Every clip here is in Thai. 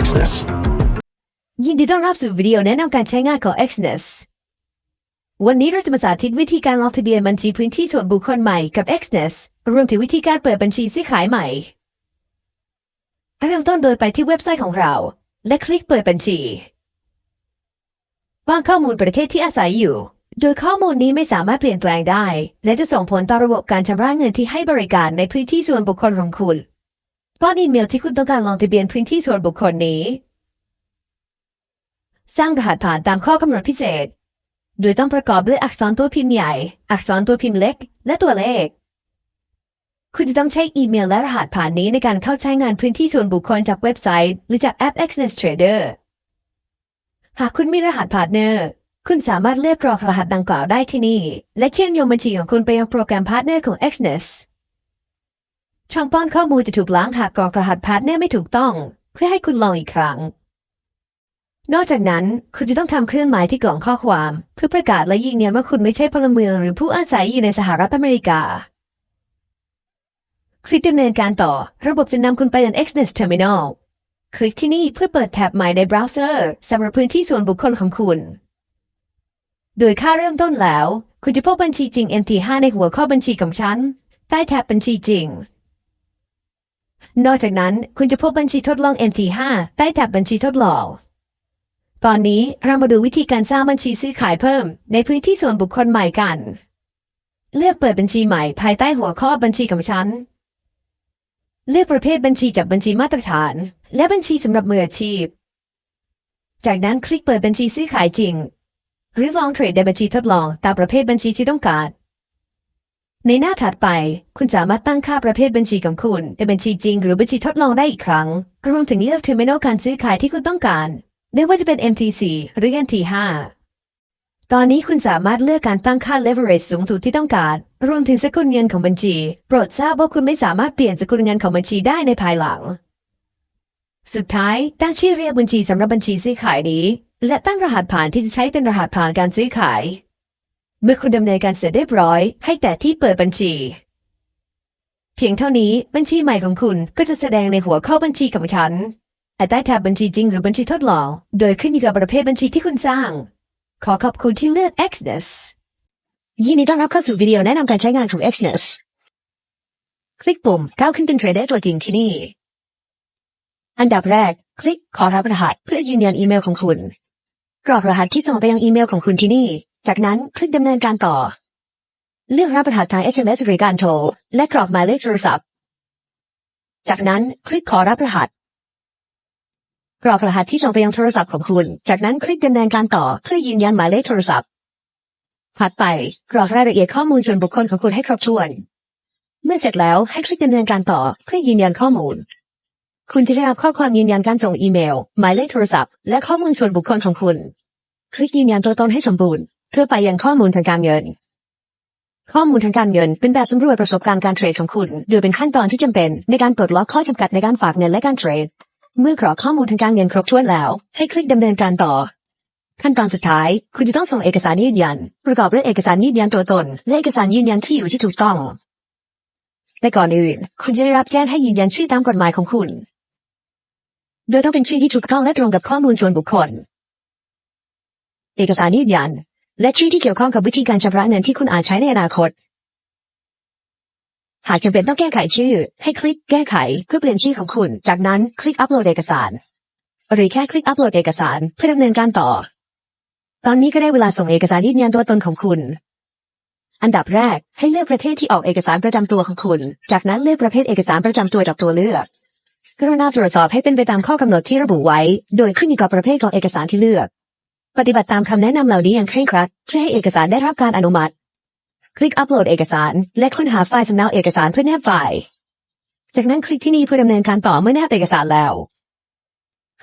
Exness. ยินดีต้อนรับสู่วิดีโอแนะนำการใช้งานของ Exness วันนี้เราจะมาสาธิตวิธีการลงทะเบียนบัญชีพื้นที่ส่วนบุคคลใหม่กับ Exness รวมถึงวิธีการเปิดบัญชีซื้อขายใหม่เริ่มต้นโดยไปที่เว็บไซต์ของเรา และคลิกเปิดบัญชีวางข้อมูลประเทศที่อาศัยอยู่ โดยข้อมูลนี้ไม่สามารถเปลี่ยนแปลงได้ และจะส่งผลต่อระบบการชำระเงินที่ให้บริการในพื้นที่ส่วนบุคคลของคุณ ป้อนอีเมลที่คุณต้องการลงทะเบียนพื้นที่ส่วนบุคคลนี้ สร้างรหัสผ่านตามข้อกำหนดพิเศษ โดยต้องประกอบด้วยอักษรตัวพิมพ์ใหญ่ อักษรตัวพิมพ์เล็ก และตัวเลข คุณจะต้องใช้อีเมลและรหัสผ่านนี้ในการเข้าใช้งานพื้นที่ส่วนบุคคลจากเว็บไซต์ หรือจากแอป Xness Trader หากคุณมีรหัสพาร์ทเนอร์ คุณสามารถเลือกกรอกรหัสดังกล่าวได้ที่นี่ และเชื่อมโยงบัญชีของคุณไปยังโปรแกรมพาร์ทเนอร์ของ Xness ช่องป้อนข้อมูลจะถูกล้างหากกรอกรหัสพาร์ทเนอร์ไม่ถูกต้อง เพื่อให้คุณลองอีกครั้ง นอกจากนั้น คุณจะต้องทำเครื่องหมายที่กล่องข้อความ เพื่อประกาศและยืนยันว่าคุณไม่ใช่พลเมืองหรือผู้อาศัยอยู่ในสหรัฐอเมริกา คลิกดำเนินการต่อ ระบบจะนำคุณไปยัง Xness Terminal คลิกที่นี่เพื่อเปิดแท็บใหม่ในเบราว์เซอร์สำหรับพื้นที่ส่วนบุคคลของคุณ โดยค่าเริ่มต้นแล้ว คุณจะพบบัญชีจริง MT5 ในหัวข้อบัญชีของฉัน ใต้แท็บบัญชีจริง นอกจากนั้นคุณจะพบบัญชีทดลอง MT5 ใต้แท็บบัญชีทดลอง ตอนนี้เรามาดูวิธีการสร้างบัญชีซื้อขายเพิ่ม ในพื้นที่ส่วนบุคคลใหม่กัน เลือกเปิดบัญชีใหม่ภายใต้หัวข้อบัญชีของฉัน เลือกประเภทบัญชีจากบัญชีมาตรฐาน และบัญชีสำหรับมืออาชีพ จากนั้นคลิกเปิดบัญชีซื้อขายจริง หรือลองเทรดในบัญชีทดลองตามประเภทบัญชีที่ต้องการ ในหน้าถัดไป คุณสามารถตั้งค่าประเภทบัญชีของคุณในบัญชีจริงหรือบัญชีทดลองได้อีกครั้ง รวมถึงเลือกเทอร์มินอลการซื้อขายที่คุณต้องการ ไม่ว่าจะเป็น MT4 หรือ MT5 ตอนนี้คุณสามารถเลือกการตั้งค่า leverage สูงสุดที่ต้องการ รวมถึงสกุลเงินของบัญชี โปรดทราบว่าคุณไม่สามารถเปลี่ยนสกุลเงินของบัญชีได้ในภายหลัง สุดท้าย ตั้งชื่อเรียกบัญชีสำหรับบัญชีซื้อขายนี้ และตั้งรหัสผ่านที่จะใช้เป็นรหัสผ่านการซื้อขาย เมื่อคุณดำเนินการเสร็จเรียบร้อย ให้แต่ที่เปิดบัญชี เพียงเท่านี้บัญชีใหม่ของคุณก็จะแสดงในหัวข้อบัญชีของฉันแต่ใต้แท็บบัญชีจริงหรือบัญชีทดลอง โดยขึ้นอยู่กับประเภทบัญชีที่คุณสร้าง ขอขอบคุณที่เลือก Xness ยินดีต้อนรับเข้าสู่วิดีโอแนะนำการใช้งานของ Xness คลิกปุ่มก้าวขึ้นเป็นเทรดเดอร์ตัวจริงที่นี่ อันดับแรก คลิกขอรับรหัสเพื่อยืนยันอีเมลของคุณ กรอกรหัสที่ส่งไปยังอีเมลของคุณที่นี่ จากนั้นคลิกดำเนินการต่อ เลือกรับรหัสทาง SMS หรือการโทร และกรอกหมายเลขโทรศัพท์ จากนั้นคลิกขอรับรหัส กรอกรหัสที่ส่งไปยังโทรศัพท์ของคุณ จากนั้นคลิกดำเนินการต่อเพื่อยืนยันหมายเลขโทรศัพท์ถัดไปกรอกรายละเอียดข้อมูลส่วนบุคคลของคุณให้ครบถ้วน เมื่อเสร็จแล้วให้คลิกดำเนินการต่อเพื่อยืนยันข้อมูล คุณจะได้รับข้อความยืนยันการส่งอีเมล หมายเลขโทรศัพท์ และข้อมูลส่วนบุคคลของคุณ คลิกยืนยันตัวตนให้สมบูรณ์ เพื่อไปยังข้อมูลทางการเงิน ข้อมูลทางการเงิน เป็นแบบสำรวจประสบการณ์การเทรดของคุณโดยเป็นขั้นตอนที่จำเป็นในการปลดล็อกข้อจำกัดในการฝากเงินและการเทรด เมื่อกรอกข้อมูลทางการเงินครบถ้วนแล้ว ให้คลิกดำเนินการต่อ ขั้นตอนสุดท้าย คุณจะต้องส่งเอกสารยืนยัน ประกอบด้วยเอกสารยืนยันตัวตน และเอกสารยืนยันที่อยู่ที่ถูกต้องแต่ก่อนอื่น คุณจะได้รับแจ้งให้ยืนยันชื่อตามกฎหมายของคุณ โดยต้องเป็นชื่อที่ถูกต้องและตรงกับข้อมูลส่วนบุคคล เอกสารยืนยัน และชื่อที่เกี่ยวข้องกับวิธีการชำระเงินที่คุณอาจใช้ในอนาคต หากจำเป็นต้องแก้ไขชื่อ ให้คลิกแก้ไขเพื่อเปลี่ยนชื่อของคุณ จากนั้นคลิกอัปโหลดเอกสาร หรือแค่คลิกอัปโหลดเอกสารเพื่อดำเนินการต่อ ตอนนี้ก็ได้เวลาส่งเอกสารยืนยันตัวตนของคุณ อันดับแรกให้เลือกประเทศที่ออกเอกสารประจำตัวของคุณ จากนั้นเลือกประเภทเอกสารประจำตัวจากตัวเลือกกรุณาตรวจสอบให้เป็นไปตามข้อกำหนดที่ระบุไว้ โดยขึ้นอยู่กับประเภทของเอกสารที่เลือก ปฏิบัติตามคำแนะนำเหล่านี้อย่างเคร่งครัดเพื่อให้เอกสารได้รับการอนุมัติ คลิกอัปโหลดเอกสาร และค้นหาไฟล์สำเนาเอกสารเพื่อแนบไฟล์ จากนั้นคลิกที่นี่เพื่อดำเนินการต่อเมื่อแนบเอกสารแล้ว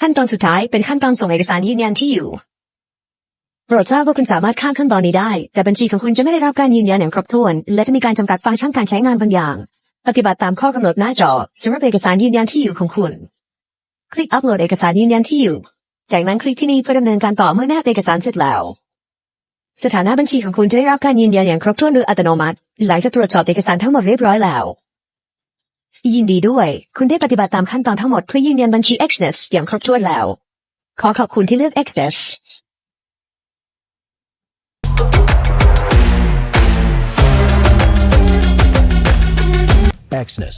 ขั้นตอนสุดท้ายเป็นขั้นตอนส่งเอกสารยืนยันที่อยู่โปรดทราบว่าคุณสามารถข้ามขั้นตอนนี้ได้ แต่บัญชีของคุณจะไม่ได้รับการยืนยันอย่างครบถ้วน และจะมีการจำกัดฟังก์ชันการใช้งานบางอย่าง ปฏิบัติตามข้อกำหนดหน้าจอสำหรับเอกสารยืนยันที่อยู่ของคุณ คลิกอัปโหลดเอกสารยืนยันที่อยู่ จากนั้นคลิกที่นี่เพื่อดำเนินการต่อเมื่อแน้าเอกสารเสร็จแล้ว สถานะบัญชีของคุณจะได้รับการยืนยันอย่างครบถ้วนโดยอัตโนมัติ หลังจากตรวจสอบเอกสารทั้งหมดเรียบร้อยแล้ว ยินดีด้วย คุณได้ปฏิบัติตามขั้นตอนทั้งหมดเพื่อยืนยันบัญชี Xness อย่างครบถ้วนแล้ว ขอขอบคุณที่เลือก Xness Xness